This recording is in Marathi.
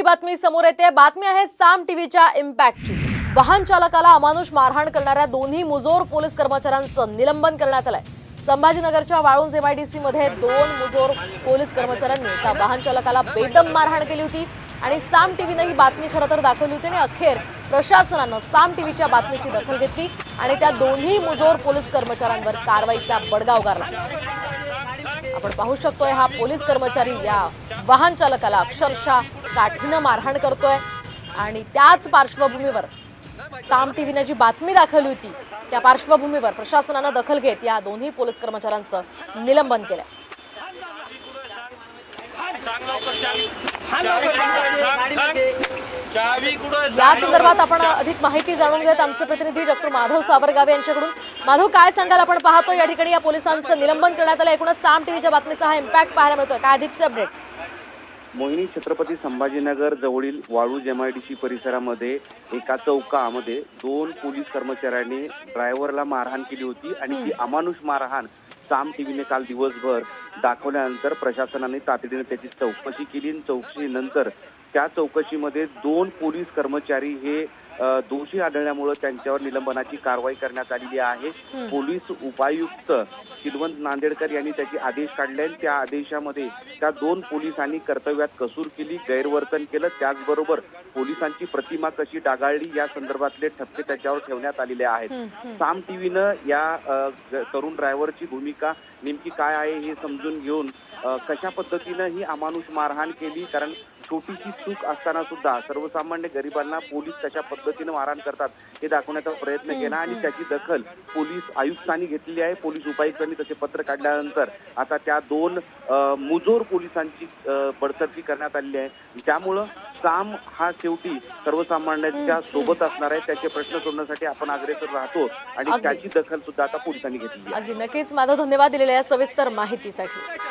मोठी बातमी समोर येते. बातमी आहे साम टीव्हीच्या इम्पॅक्टची. वाहन चालकाला अमानुष मारहाण करणाऱ्या दोन्ही मुजोर पोलीस कर्मचाऱ्यांचं निलंबन करण्यात आलंय. संभाजीनगरच्या वाळूंज एमआयडीसी मध्ये दोन मुजोर पोलीस कर्मचाऱ्यांनी त्या वाहन चालकाला बेदम मारहाण केली होती आणि साम टीव्हीनं ही बातमी खरं तर दाखवली होती आणि अखेर प्रशासनानं साम टीव्हीच्या बातमीची दखल घेतली आणि त्या दोन्ही मुजोर पोलीस कर्मचाऱ्यांवर कारवाईचा बडगा उगारला. आपण पाहू शकतोय हा पोलीस कर्मचारी या वाहन चालकाला अक्षरशः काठीनं मारहाण करतोय. आणि त्याच पार्श्वभूमीवर साम टीव्हीने जी बातमी दाखवली होती त्या पार्श्वभूमीवर प्रशासनानं दखल घेत या दोन्ही पोलीस कर्मचाऱ्यांचं निलंबन केलं या संदर्भात आपण अधिक माहिती जाणून घेत आमचे प्रतिनिधी डॉक्टर माधव सावरगावे यांच्याकडून. माधव काय सांगाल आपण पाहतो या ठिकाणी या पोलिसांचं निलंबन करण्यात आलं एकूणच साम टीव्हीच्या बातमीचा हा इम्पॅक्ट पाहायला मिळतोय. काय अधिकचे अपडेट्स मोहिनी छत्रपती संभाजीनगर जवळील वाळूज एमआयडीसी परिसरामध्ये एका चौकामध्ये दोन पोलीस कर्मचाऱ्यांनी ड्रायव्हरला मारहाण केली होती आणि ती अमानुष मारहाण साम टीव्हीने काल दिवसभर दाखवल्यानंतर प्रशासनाने तातडीने त्याची चौकशी केली आणि चौकशीनंतर त्या चौकशीमध्ये दोन पोलीस कर्मचारी हे दोषी आढळल्यामुळे त्यांच्यावर निलंबनाची कारवाई करण्यात आलेली आहे. पोलीस उपायुक्त शिलवंत नांदेडकर यांनी त्याचे आदेश काढले त्या आदेशामध्ये त्या दोन पोलिसांनी कर्तव्यात कसूर केली गैरवर्तन केलं. त्याचबरोबर पोलिसांची प्रतिमा कशी डागाळली या संदर्भातले ठपके त्याच्यावर ठेवण्यात आलेले आहेत. साम टीव्हीनं या तरुण ड्रायव्हरची भूमिका नेमकी काय आहे हे समजून घेऊन कशा पद्धतीनं ही अमानुष मारहाण केली? कारण छोटीशी चूक असताना सुद्धा सर्वसामान्य गरिबांना पोलीस कशा पद्धतीनं मारहाण करतात. हे दाखवण्याचा प्रयत्न केला आणि त्याची दखल पोलीस आयुक्तांनी घेतलेली आहे. पोलीस उपायुक्तांनी तसे पत्र काढल्यानंतर आता त्या दोन मुजोर पोलिसांची बडतर्फी करण्यात आलेली आहे. त्यामुळं साम हा शेवटी सर्वसामान्यांच्या सोबत असणार आहे. त्याचे प्रश्न सोडण्यासाठी आपण अग्रेसर राहतो आणि. त्याची दखल सुद्धा आता पोलिसांनी घेतली अगदी. नक्कीच. माधव धन्यवाद दिलेल्या या सविस्तर माहितीसाठी.